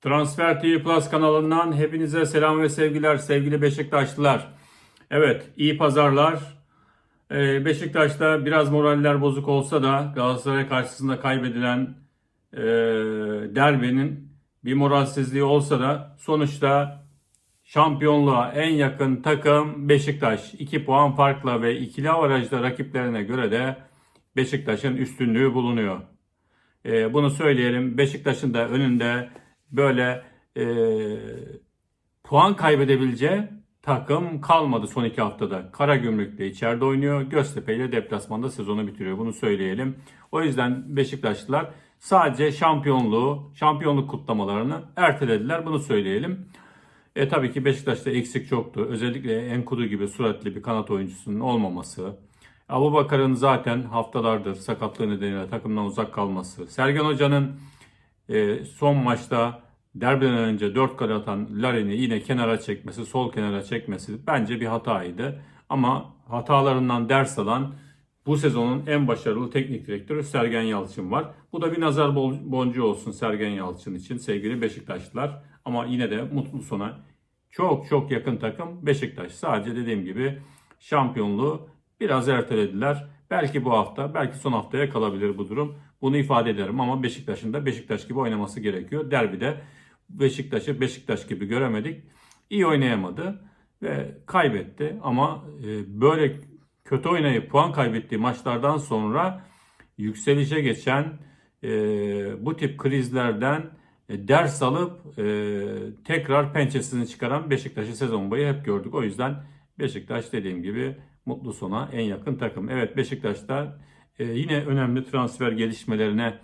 Transfer TV Plus kanalından hepinize selam ve sevgiler sevgili Beşiktaşlılar. Evet iyi pazarlar. Ee, Beşiktaş'ta biraz moraller bozuk olsa da Galatasaray karşısında kaybedilen e, derbinin bir moralsizliği olsa da sonuçta şampiyonluğa en yakın takım Beşiktaş. 2 puan farkla ve ikili avarajda rakiplerine göre de Beşiktaş'ın üstünlüğü bulunuyor. Ee, bunu söyleyelim. Beşiktaş'ın da önünde böyle e, puan kaybedebileceği takım kalmadı son iki haftada. Karagümrük'te içeride oynuyor. Göztepe ile deplasmanda sezonu bitiriyor. Bunu söyleyelim. O yüzden Beşiktaşlılar sadece şampiyonluğu, şampiyonluk kutlamalarını ertelediler. Bunu söyleyelim. E tabii ki Beşiktaş'ta eksik çoktu. Özellikle Enkudu gibi suratlı bir kanat oyuncusunun olmaması. Abu Bakar'ın zaten haftalardır sakatlığı nedeniyle takımdan uzak kalması. Sergen Hoca'nın e, son maçta derbiden önce 4 gol atan Larin'i yine kenara çekmesi, sol kenara çekmesi bence bir hataydı. Ama hatalarından ders alan bu sezonun en başarılı teknik direktörü Sergen Yalçın var. Bu da bir nazar boncuğu olsun Sergen Yalçın için sevgili Beşiktaşlılar. Ama yine de mutlu sona çok çok yakın takım Beşiktaş. Sadece dediğim gibi şampiyonluğu biraz ertelediler. Belki bu hafta, belki son haftaya kalabilir bu durum. Bunu ifade ederim ama Beşiktaş'ın da Beşiktaş gibi oynaması gerekiyor. Derbide Beşiktaş'ı Beşiktaş gibi göremedik. İyi oynayamadı ve kaybetti ama e, böyle kötü oynayıp puan kaybettiği maçlardan sonra yükselişe geçen e, bu tip krizlerden e, ders alıp tekrar pençesini çıkaran Beşiktaş'ı sezon boyu hep gördük. O yüzden Beşiktaş dediğim gibi mutlu sona en yakın takım. Evet Beşiktaş'ta e, yine önemli transfer gelişmelerine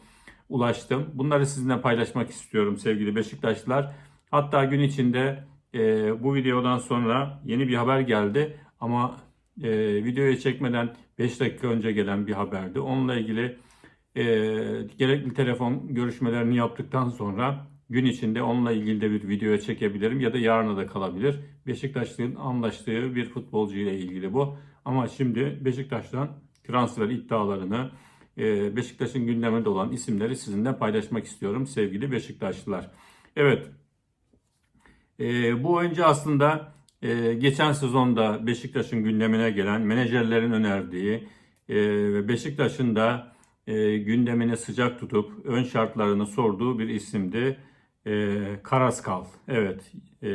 ulaştım. Bunları sizinle paylaşmak istiyorum sevgili Beşiktaşlılar. Hatta gün içinde e, bu videodan sonra yeni bir haber geldi ama e, videoya çekmeden 5 dakika önce gelen bir haberdi. Onunla ilgili e, gerekli telefon görüşmelerini yaptıktan sonra gün içinde onunla ilgili de bir videoya çekebilirim ya da yarına da kalabilir. Beşiktaşlı'nın anlaştığı bir futbolcu ile ilgili bu. Ama şimdi Beşiktaş'tan transfer iddialarını, e, Beşiktaş'ın gündeminde olan isimleri sizinle paylaşmak istiyorum sevgili Beşiktaşlılar. Evet, e, bu oyuncu aslında e, geçen sezonda Beşiktaş'ın gündemine gelen menajerlerin önerdiği ve Beşiktaş'ın da gündemini sıcak tutup ön şartlarını sorduğu bir isimdi. E, Karaskal. Evet, e,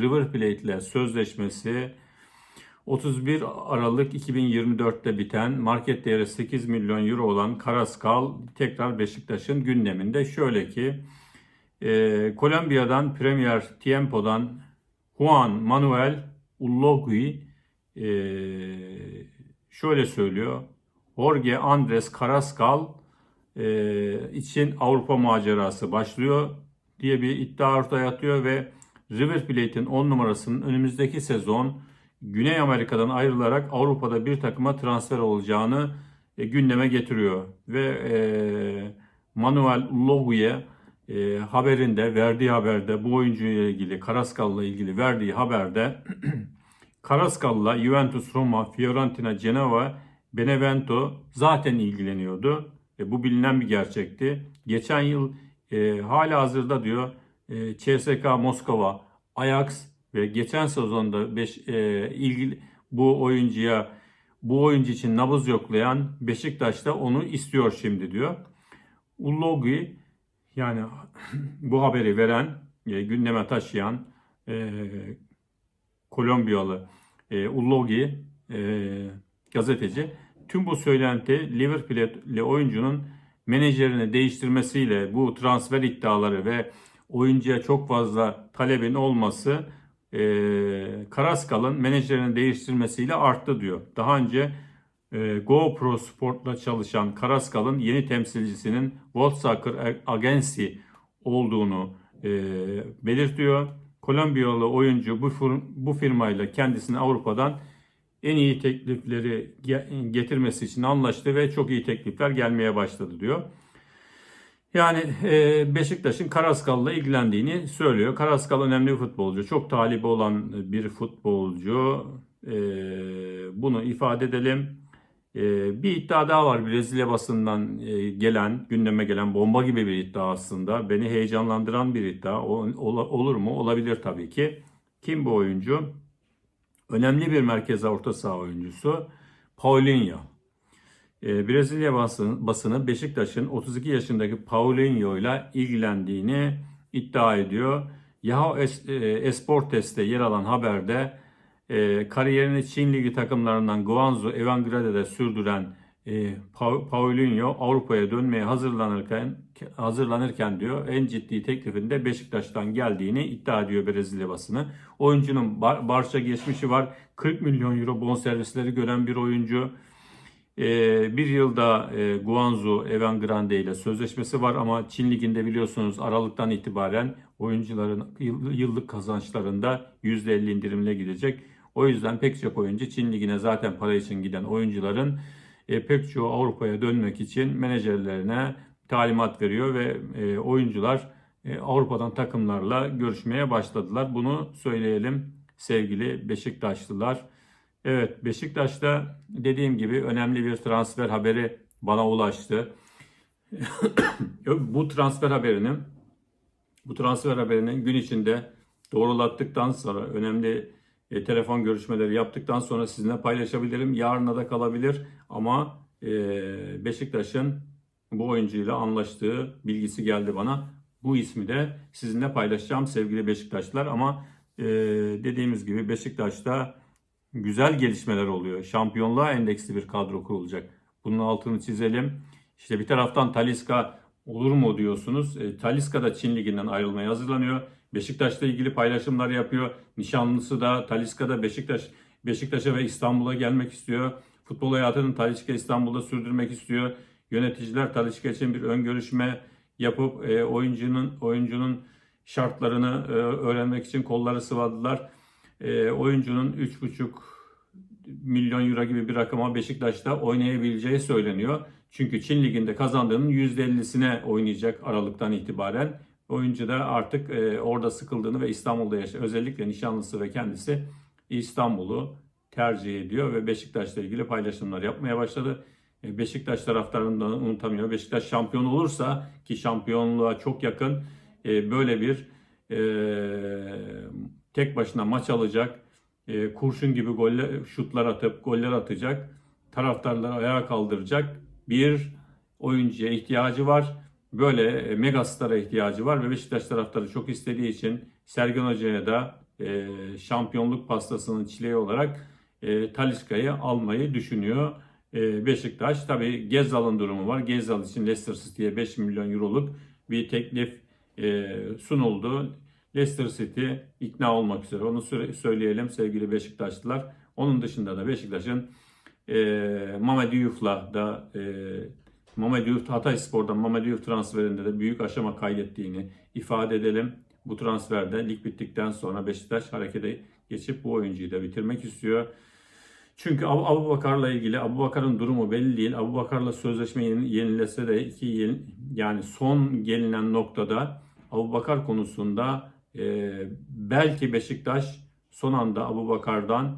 River Plate ile sözleşmesi 31 Aralık 2024'te biten market değeri 8 milyon euro olan Karaskal tekrar Beşiktaş'ın gündeminde. Şöyle ki e, Kolombiya'dan Premier Tiempo'dan Juan Manuel Ulogui e, şöyle söylüyor. Jorge Andres Carrascal e, için Avrupa macerası başlıyor diye bir iddia ortaya atıyor ve River Plate'in 10 numarasının önümüzdeki sezon Güney Amerika'dan ayrılarak Avrupa'da bir takıma transfer olacağını e, gündeme getiriyor. Ve e, Manuel Logu'ya e, haberinde, verdiği haberde bu oyuncuyla ilgili, Karaskal'la ilgili verdiği haberde Karaskal'la Juventus, Roma, Fiorentina, Genova, Benevento zaten ilgileniyordu. E, bu bilinen bir gerçekti. Geçen yıl e, hala hazırda diyor e, CSK Moskova, Ajax ve geçen sezonda beş, e, ilgili bu oyuncuya bu oyuncu için nabız yoklayan Beşiktaş da onu istiyor şimdi diyor. Ulogi yani bu haberi veren, e, gündeme taşıyan e, Kolombiyalı e, Ulogi e, gazeteci tüm bu söylenti Liverpool'li oyuncunun menajerini değiştirmesiyle bu transfer iddiaları ve oyuncuya çok fazla talebin olması e, Karaskal'ın menajerini değiştirmesiyle arttı diyor. Daha önce e, GoPro Sport'la çalışan Karaskal'ın yeni temsilcisinin World Soccer Agency olduğunu e, belirtiyor. Kolombiyalı oyuncu bu, bu firmayla kendisini Avrupa'dan en iyi teklifleri ge- getirmesi için anlaştı ve çok iyi teklifler gelmeye başladı diyor. Yani e, Beşiktaş'ın Karaskal'la ilgilendiğini söylüyor. Karaskal önemli bir futbolcu. Çok talibi olan bir futbolcu. E, bunu ifade edelim. Ee, bir iddia daha var Brezilya basından e, gelen, gündeme gelen bomba gibi bir iddia aslında. Beni heyecanlandıran bir iddia. Olur mu? Olabilir tabii ki. Kim bu oyuncu? Önemli bir merkez orta saha oyuncusu Paulinho. Ee, Brezilya basını, basını Beşiktaş'ın 32 yaşındaki Paulinho ile ilgilendiğini iddia ediyor. Yahoo e, Esportes'te yer alan haberde e, kariyerini Çin Ligi takımlarından Guangzhou Evergrade'de sürdüren e, Pa- Paulinho Avrupa'ya dönmeye hazırlanırken hazırlanırken diyor en ciddi teklifinde Beşiktaş'tan geldiğini iddia ediyor Brezilya basını. Oyuncunun Bar- Barça geçmişi var. 40 milyon euro bonservisleri gören bir oyuncu. Ee, bir yılda e, Guangzhou Evergrande ile sözleşmesi var ama Çin Ligi'nde biliyorsunuz Aralık'tan itibaren oyuncuların yıl- yıllık kazançlarında %50 indirimle gidecek. O yüzden pek çok oyuncu Çin Ligi'ne zaten para için giden oyuncuların e, pek çoğu Avrupa'ya dönmek için menajerlerine talimat veriyor ve e, oyuncular e, Avrupa'dan takımlarla görüşmeye başladılar. Bunu söyleyelim sevgili Beşiktaşlılar. Evet Beşiktaş'ta dediğim gibi önemli bir transfer haberi bana ulaştı. bu transfer haberini bu transfer haberini gün içinde doğrulattıktan sonra önemli e, telefon görüşmeleri yaptıktan sonra sizinle paylaşabilirim. Yarına da kalabilir ama e, Beşiktaş'ın bu oyuncuyla anlaştığı bilgisi geldi bana. Bu ismi de sizinle paylaşacağım sevgili Beşiktaşlar ama e, dediğimiz gibi Beşiktaş'ta güzel gelişmeler oluyor. Şampiyonluğa endeksli bir kadro kurulacak. Bunun altını çizelim. İşte bir taraftan Taliska olur mu diyorsunuz. E, Taliska da Çin Ligi'nden ayrılmaya hazırlanıyor. Beşiktaş'la ilgili paylaşımlar yapıyor. Nişanlısı da Taliska da Beşiktaş Beşiktaş'a ve İstanbul'a gelmek istiyor. Futbol hayatını Taliska İstanbul'da sürdürmek istiyor. Yöneticiler Taliska için bir ön görüşme yapıp e, oyuncunun oyuncunun şartlarını e, öğrenmek için kolları sıvadılar. E, oyuncunun 3,5 milyon euro gibi bir rakama Beşiktaş'ta oynayabileceği söyleniyor. Çünkü Çin Ligi'nde kazandığının %50'sine oynayacak Aralık'tan itibaren. Oyuncu da artık e, orada sıkıldığını ve İstanbul'da yaşıyor. Özellikle nişanlısı ve kendisi İstanbul'u tercih ediyor ve Beşiktaş'la ilgili paylaşımlar yapmaya başladı. E, Beşiktaş taraftarını da unutamıyor. Beşiktaş şampiyon olursa ki şampiyonluğa çok yakın e, böyle bir e, tek başına maç alacak, e, kurşun gibi goller, şutlar atıp goller atacak, taraftarları ayağa kaldıracak bir oyuncuya ihtiyacı var. Böyle e, megastara ihtiyacı var ve Beşiktaş taraftarı çok istediği için Sergen Hoca'ya da e, şampiyonluk pastasının çileği olarak e, Talisca'yı almayı düşünüyor. E, Beşiktaş tabi Gezzal'ın durumu var. Gezzal için Leicester City'ye 5 milyon euroluk bir teklif e, sunuldu. Leicester City ikna olmak üzere. Onu söyleyelim sevgili Beşiktaşlılar. Onun dışında da Beşiktaş'ın e, Mamed Diouf'la da e, Mamed Diouf Hatay Spor'dan Mamed Diouf transferinde de büyük aşama kaydettiğini ifade edelim. Bu transferde lig bittikten sonra Beşiktaş harekete geçip bu oyuncuyu da bitirmek istiyor. Çünkü Abu, Abu Bakar'la ilgili Abu Bakar'ın durumu belli değil. Abu Bakar'la sözleşme yeni- yenilese de iki yıl yani son gelinen noktada Abu Bakar konusunda e, belki Beşiktaş son anda Abu Bakar'dan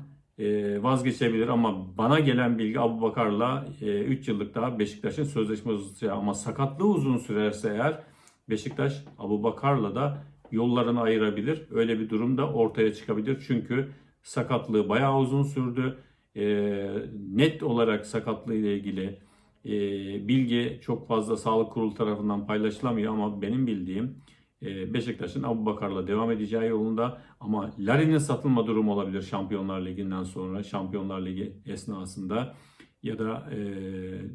vazgeçebilir ama bana gelen bilgi Abu Bakar'la 3 yıllık daha Beşiktaş'ın sözleşme uzatacağı ama sakatlığı uzun sürerse eğer Beşiktaş Abu Bakar'la da yollarını ayırabilir. Öyle bir durum da ortaya çıkabilir. Çünkü sakatlığı bayağı uzun sürdü. E, net olarak sakatlığı ile ilgili e, bilgi çok fazla sağlık kurulu tarafından paylaşılamıyor ama benim bildiğim e, Beşiktaş'ın Abu Bakar'la devam edeceği yolunda ama Larin'in satılma durumu olabilir Şampiyonlar Ligi'nden sonra Şampiyonlar Ligi esnasında ya da e,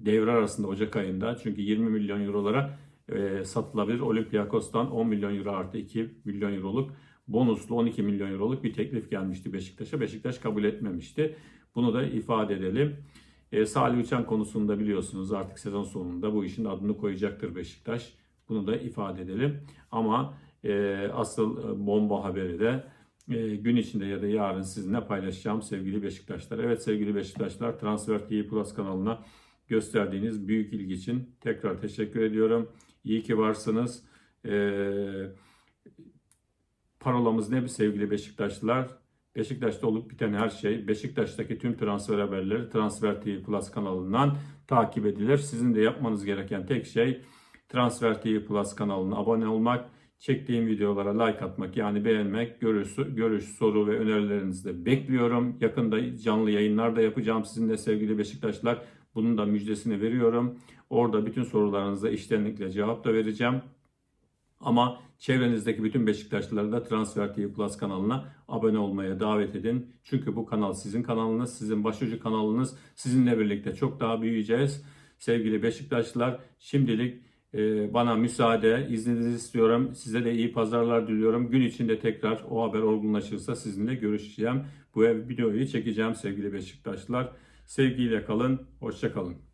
devre arasında Ocak ayında çünkü 20 milyon eurolara e, satılabilir. Olympiakos'tan 10 milyon euro artı 2 milyon euroluk bonuslu 12 milyon euroluk bir teklif gelmişti Beşiktaş'a. Beşiktaş kabul etmemişti. Bunu da ifade edelim. E, Salih Uçan konusunda biliyorsunuz artık sezon sonunda bu işin adını koyacaktır Beşiktaş. Bunu da ifade edelim. Ama e, asıl e, bomba haberi de e, gün içinde ya da yarın sizinle paylaşacağım sevgili Beşiktaşlar. Evet sevgili Beşiktaşlar Transfer TV Plus kanalına gösterdiğiniz büyük ilgi için tekrar teşekkür ediyorum. İyi ki varsınız. E, parolamız ne sevgili Beşiktaşlılar? Beşiktaş'ta olup biten her şey, Beşiktaş'taki tüm transfer haberleri Transfer TV Plus kanalından takip edilir. Sizin de yapmanız gereken tek şey Transfer TV Plus kanalına abone olmak, çektiğim videolara like atmak yani beğenmek, görüş, görüş, soru ve önerilerinizi de bekliyorum. Yakında canlı yayınlar da yapacağım sizinle sevgili Beşiktaşlar. Bunun da müjdesini veriyorum. Orada bütün sorularınıza iştenlikle cevap da vereceğim. Ama çevrenizdeki bütün Beşiktaşlıları da Transfer TV Plus kanalına abone olmaya davet edin. Çünkü bu kanal sizin kanalınız, sizin başucu kanalınız. Sizinle birlikte çok daha büyüyeceğiz. Sevgili Beşiktaşlılar şimdilik bana müsaade, izninizi istiyorum. Size de iyi pazarlar diliyorum. Gün içinde tekrar o haber olgunlaşırsa sizinle görüşeceğim. Bu videoyu çekeceğim sevgili Beşiktaşlılar. Sevgiyle kalın, hoşça kalın.